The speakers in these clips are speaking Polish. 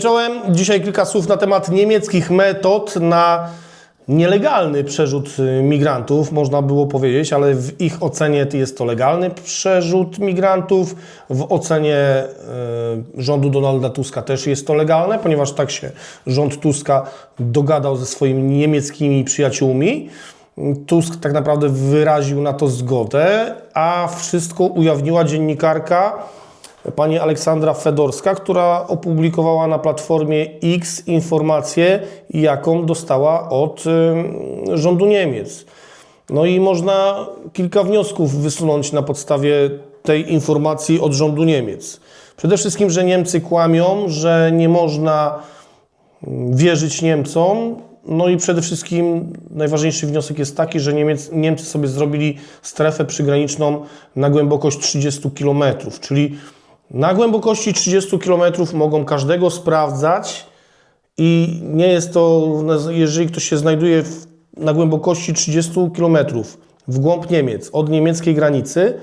Czołem, dzisiaj kilka słów na temat niemieckich metod na nielegalny przerzut y, migrantów, można było powiedzieć, ale w ich ocenie jest to legalny przerzut migrantów. W ocenie y, rządu Donalda Tuska też jest to legalne, ponieważ tak się rząd Tuska dogadał ze swoimi niemieckimi przyjaciółmi. Tusk tak naprawdę wyraził na to zgodę, a wszystko ujawniła dziennikarka pani Aleksandra Fedorska, która opublikowała na platformie X informację, jaką dostała od rządu Niemiec. No i można kilka wniosków wysunąć na podstawie tej informacji od rządu Niemiec. Przede wszystkim, że Niemcy kłamią, że nie można wierzyć Niemcom. No i przede wszystkim najważniejszy wniosek jest taki, że Niemiec, Niemcy sobie zrobili strefę przygraniczną na głębokość 30 km, czyli na głębokości 30 km mogą każdego sprawdzać i nie jest to, jeżeli ktoś się znajduje w, na głębokości 30 km w głąb Niemiec, od niemieckiej granicy,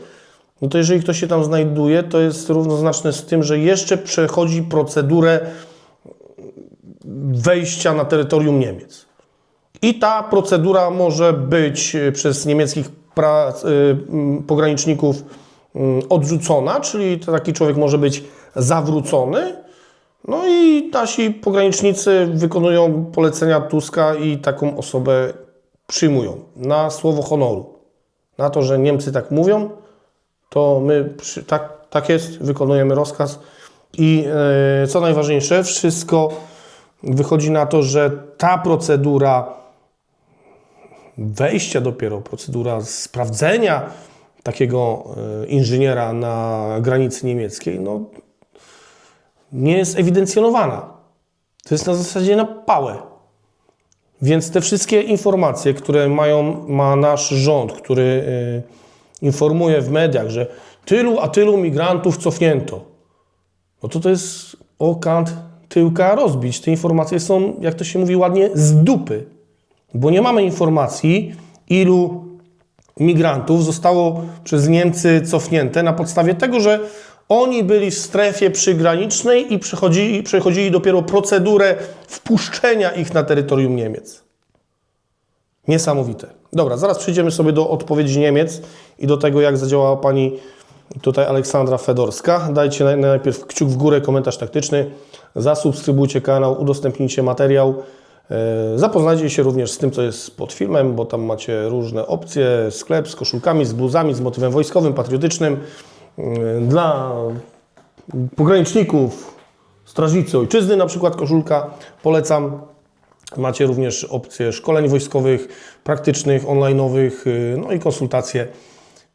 no to jeżeli ktoś się tam znajduje, to jest równoznaczne z tym, że jeszcze przechodzi procedurę wejścia na terytorium Niemiec. I ta procedura może być e, przez niemieckich pra, y, y, pograniczników odrzucona, czyli taki człowiek może być zawrócony. No i nasi pogranicznicy wykonują polecenia Tuska i taką osobę przyjmują na słowo honoru. Na to, że Niemcy tak mówią, to my przy, tak, tak jest, wykonujemy rozkaz. I e, co najważniejsze, wszystko wychodzi na to, że ta procedura wejścia dopiero, procedura sprawdzenia takiego e, inżyniera na granicy niemieckiej, no, nie jest ewidencjonowana. To jest na zasadzie na pałę. Więc te wszystkie informacje, które mają, ma nasz rząd, który y, informuje w mediach, że tylu a tylu migrantów cofnięto, no to to jest o kant tyłka rozbić. Te informacje są, jak to się mówi ładnie, z dupy. Bo nie mamy informacji, ilu migrantów zostało przez Niemcy cofnięte na podstawie tego, że oni byli w strefie przygranicznej i przechodzili, przechodzili dopiero procedurę wpuszczenia ich na terytorium Niemiec. Niesamowite. Dobra, zaraz przejdziemy sobie do odpowiedzi Niemiec i do tego, jak zadziałała pani tutaj Aleksandra Fedorska. Dajcie naj- najpierw kciuk w górę, komentarz taktyczny, zasubskrybujcie kanał, udostępnijcie materiał. E, Zapoznajcie się również z tym, co jest pod filmem, bo tam macie różne opcje, sklep z koszulkami, z bluzami, z motywem wojskowym, patriotycznym. E, Dla pograniczników, strażnicy ojczyzny, na przykład koszulka, polecam. Macie również opcje szkoleń wojskowych, praktycznych, online'owych, y, no i konsultacje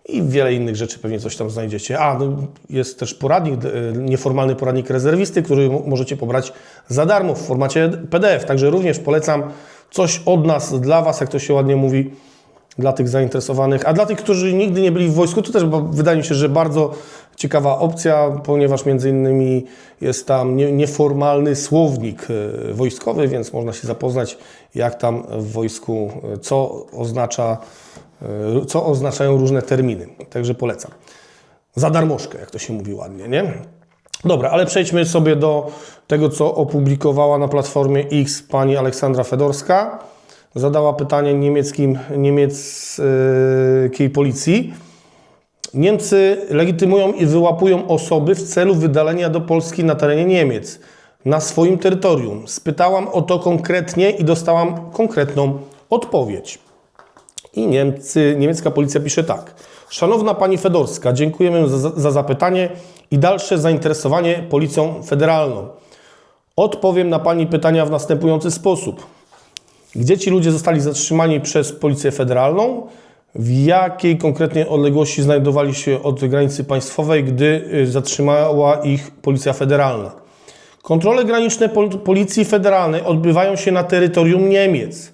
i wiele innych rzeczy, pewnie coś tam znajdziecie. A, no, jest też poradnik, y, nieformalny poradnik rezerwisty, który możecie pobrać za darmo w formacie PDF. Także również polecam coś od nas dla Was, jak to się ładnie mówi, dla tych zainteresowanych. A dla tych, którzy nigdy nie byli w wojsku, to też wydaje mi się, że bardzo ciekawa opcja, ponieważ między innymi jest tam nie, nieformalny słownik y, wojskowy, więc można się zapoznać, jak tam w wojsku, y, co oznacza, co oznaczają różne terminy. Także polecam. Za darmożkę, jak to się mówi ładnie, nie? Dobra, ale przejdźmy sobie do tego, co opublikowała na platformie X pani Aleksandra Fedorska. Zadała pytanie niemieckim, niemieckiej policji. Niemcy legitymują i wyłapują osoby w celu wydalenia do Polski na terenie Niemiec, na swoim terytorium. Spytałam o to konkretnie i dostałam konkretną odpowiedź. I Niemcy, niemiecka policja pisze tak. Szanowna Pani Fedorska, dziękujemy za, za zapytanie i dalsze zainteresowanie Policją Federalną. Odpowiem na Pani pytania w następujący sposób. Gdzie ci ludzie zostali zatrzymani przez Policję Federalną? W jakiej konkretnie odległości znajdowali się od granicy państwowej, gdy y, zatrzymała ich Policja Federalna? Kontrole graniczne pol- Policji Federalnej odbywają się na terytorium Niemiec.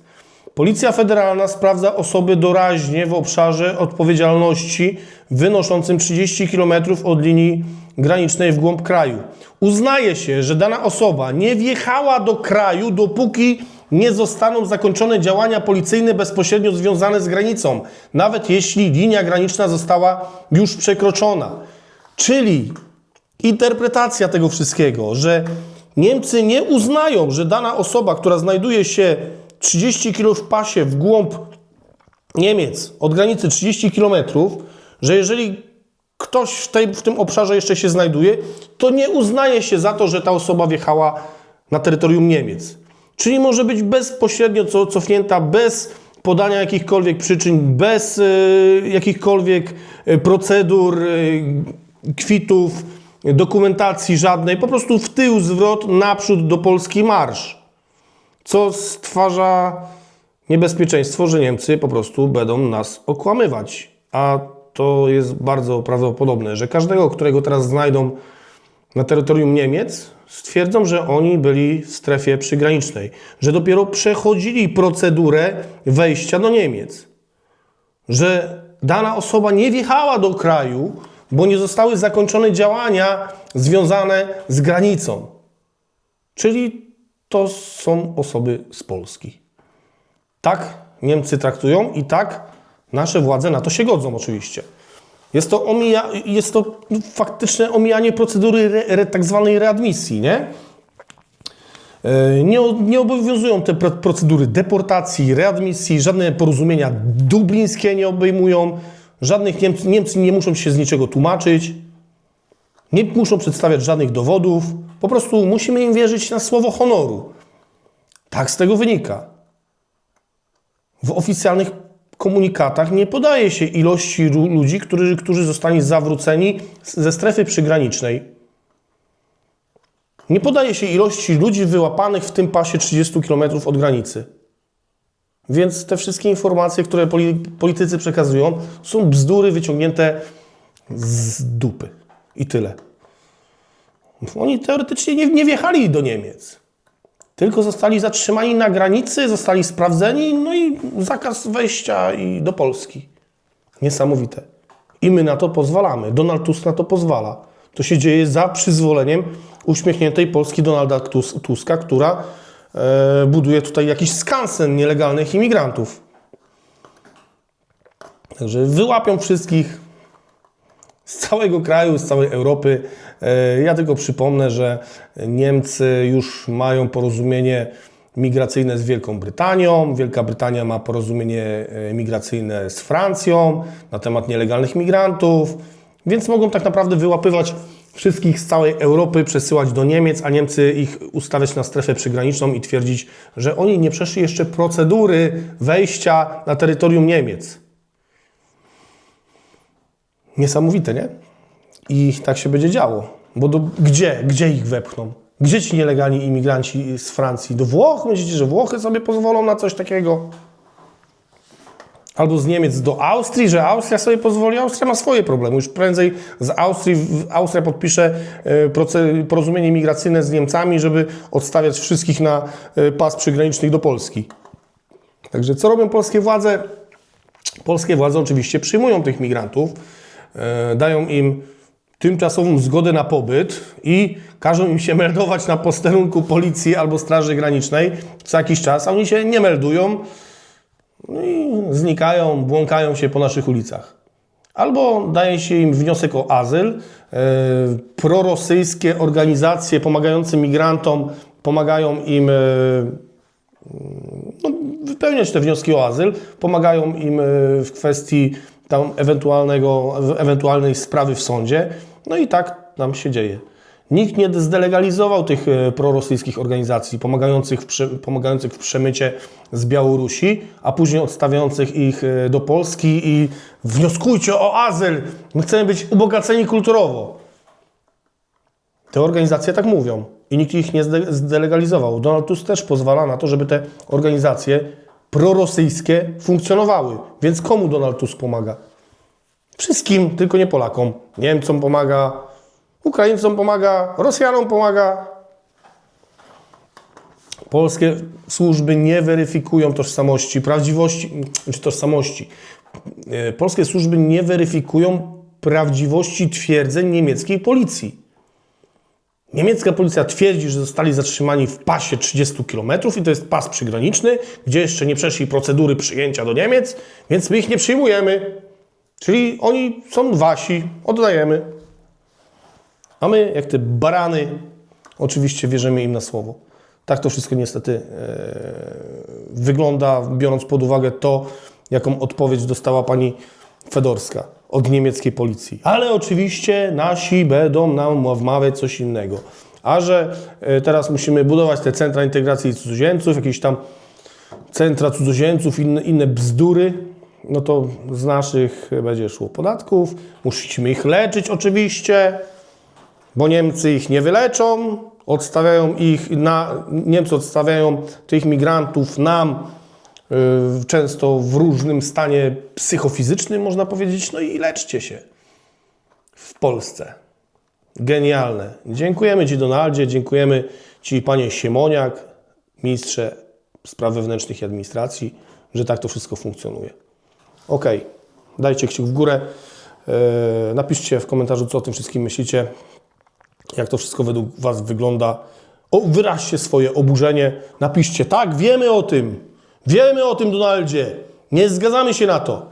Policja Federalna sprawdza osoby doraźnie w obszarze odpowiedzialności wynoszącym 30 km od linii granicznej w głąb kraju. Uznaje się, że dana osoba nie wjechała do kraju, dopóki nie zostaną zakończone działania policyjne bezpośrednio związane z granicą, nawet jeśli linia graniczna została już przekroczona. Czyli interpretacja tego wszystkiego, że Niemcy nie uznają, że dana osoba, która znajduje się 30 km w pasie w głąb Niemiec, od granicy 30 km, że jeżeli ktoś w, tej, w tym obszarze jeszcze się znajduje, to nie uznaje się za to, że ta osoba wjechała na terytorium Niemiec. Czyli może być bezpośrednio co- cofnięta, bez podania jakichkolwiek przyczyn, bez y, jakichkolwiek y, procedur, y, kwitów, dokumentacji żadnej, po prostu w tył, zwrot, naprzód do Polski marsz. Co stwarza niebezpieczeństwo, że Niemcy po prostu będą nas okłamywać. A to jest bardzo prawdopodobne, że każdego, którego teraz znajdą na terytorium Niemiec, stwierdzą, że oni byli w strefie przygranicznej, że dopiero przechodzili procedurę wejścia do Niemiec, że dana osoba nie wjechała do kraju, bo nie zostały zakończone działania związane z granicą. Czyli to są osoby z Polski. Tak Niemcy traktują i tak nasze władze na to się godzą oczywiście. Jest to, omija, jest to faktyczne omijanie procedury re, re, tak zwanej readmisji, nie? E, Nie, nie obowiązują te pro- procedury deportacji, readmisji, żadne porozumienia dublińskie nie obejmują, żadnych Niemcy, Niemcy nie muszą się z niczego tłumaczyć, nie muszą przedstawiać żadnych dowodów, po prostu musimy im wierzyć na słowo honoru. Tak z tego wynika. W oficjalnych komunikatach nie podaje się ilości ludzi, którzy, którzy zostali zawróceni ze strefy przygranicznej. Nie podaje się ilości ludzi wyłapanych w tym pasie 30 km od granicy. Więc te wszystkie informacje, które poli- politycy przekazują, są bzdury wyciągnięte z dupy. I tyle. Oni teoretycznie nie, nie wjechali do Niemiec. Tylko zostali zatrzymani na granicy, zostali sprawdzeni, no i zakaz wejścia i do Polski. Niesamowite. I my na to pozwalamy. Donald Tusk na to pozwala. To się dzieje za przyzwoleniem uśmiechniętej Polski Donalda Tus- Tuska, która e, buduje tutaj jakiś skansen nielegalnych imigrantów. Także wyłapią wszystkich, z całego kraju, z całej Europy. E, Ja tylko przypomnę, że Niemcy już mają porozumienie migracyjne z Wielką Brytanią. Wielka Brytania ma porozumienie e, migracyjne z Francją na temat nielegalnych migrantów, więc mogą tak naprawdę wyłapywać wszystkich z całej Europy, przesyłać do Niemiec, a Niemcy ich ustawiać na strefę przygraniczną i twierdzić, że oni nie przeszli jeszcze procedury wejścia na terytorium Niemiec. Niesamowite, nie? I tak się będzie działo. Bo do, gdzie? Gdzie ich wepchną? Gdzie ci nielegalni imigranci z Francji? Do Włoch? Myślicie, że Włochy sobie pozwolą na coś takiego? Albo z Niemiec do Austrii, że Austria sobie pozwoli. Austria ma swoje problemy. Już prędzej z Austrii, Austria podpisze e, porozumienie migracyjne z Niemcami, żeby odstawiać wszystkich na e, pas przygranicznych do Polski. Także co robią polskie władze? Polskie władze oczywiście przyjmują tych migrantów, dają im tymczasową zgodę na pobyt i każą im się meldować na posterunku policji albo Straży Granicznej co jakiś czas, a oni się nie meldują no i znikają, błąkają się po naszych ulicach. Albo daje się im wniosek o azyl. E, prorosyjskie organizacje pomagające migrantom pomagają im e, no, wypełniać te wnioski o azyl, pomagają im e, w kwestii tam ewentualnego, ewentualnej sprawy w sądzie. No i tak nam się dzieje. Nikt nie zdelegalizował tych e, prorosyjskich organizacji pomagających w, pomagających w przemycie z Białorusi, a później odstawiających ich e, do Polski i wnioskujcie o azyl. My chcemy być ubogaceni kulturowo. Te organizacje tak mówią i nikt ich nie zde- zdelegalizował. Donald Tusk też pozwala na to, żeby te organizacje prorosyjskie funkcjonowały. Więc komu Donald Tusk pomaga? Wszystkim, tylko nie Polakom. Niemcom pomaga, Ukraińcom pomaga, Rosjanom pomaga. Polskie służby nie weryfikują tożsamości, prawdziwości, czy tożsamości. E, Polskie służby nie weryfikują prawdziwości twierdzeń niemieckiej policji. Niemiecka policja twierdzi, że zostali zatrzymani w pasie 30 km i to jest pas przygraniczny, gdzie jeszcze nie przeszli procedury przyjęcia do Niemiec, więc my ich nie przyjmujemy. Czyli oni są wasi, oddajemy. A my, jak te barany, oczywiście wierzymy im na słowo. Tak to wszystko niestety e, wygląda, biorąc pod uwagę to, jaką odpowiedź dostała pani Fedorska od niemieckiej policji. Ale oczywiście nasi będą nam wmawiać coś innego. A że e, teraz musimy budować te centra integracji cudzoziemców, jakieś tam centra cudzoziemców, inne, inne bzdury, no to z naszych będzie szło podatków. Musimy ich leczyć oczywiście, bo Niemcy ich nie wyleczą. Odstawiają ich na, Niemcy odstawiają tych migrantów nam często w różnym stanie psychofizycznym, można powiedzieć. No i leczcie się w Polsce. Genialne. Dziękujemy Ci, Donaldzie, dziękujemy Ci, Panie Siemoniak, ministrze spraw wewnętrznych i administracji, że tak to wszystko funkcjonuje. Ok, dajcie kciuk w górę, e, napiszcie w komentarzu, co o tym wszystkim myślicie, jak to wszystko według Was wygląda. O, wyraźcie swoje oburzenie, napiszcie, tak, wiemy o tym, wiemy o tym, Donaldzie, nie zgadzamy się na to.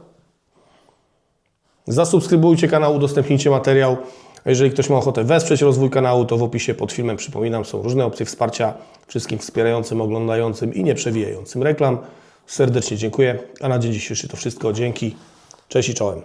Zasubskrybujcie kanał, udostępnijcie materiał. Jeżeli ktoś ma ochotę wesprzeć rozwój kanału, to w opisie pod filmem, przypominam, są różne opcje wsparcia wszystkim wspierającym, oglądającym i nie przewijającym reklam. Serdecznie dziękuję, a na dzień dzisiejszy to wszystko. Dzięki, cześć i czołem.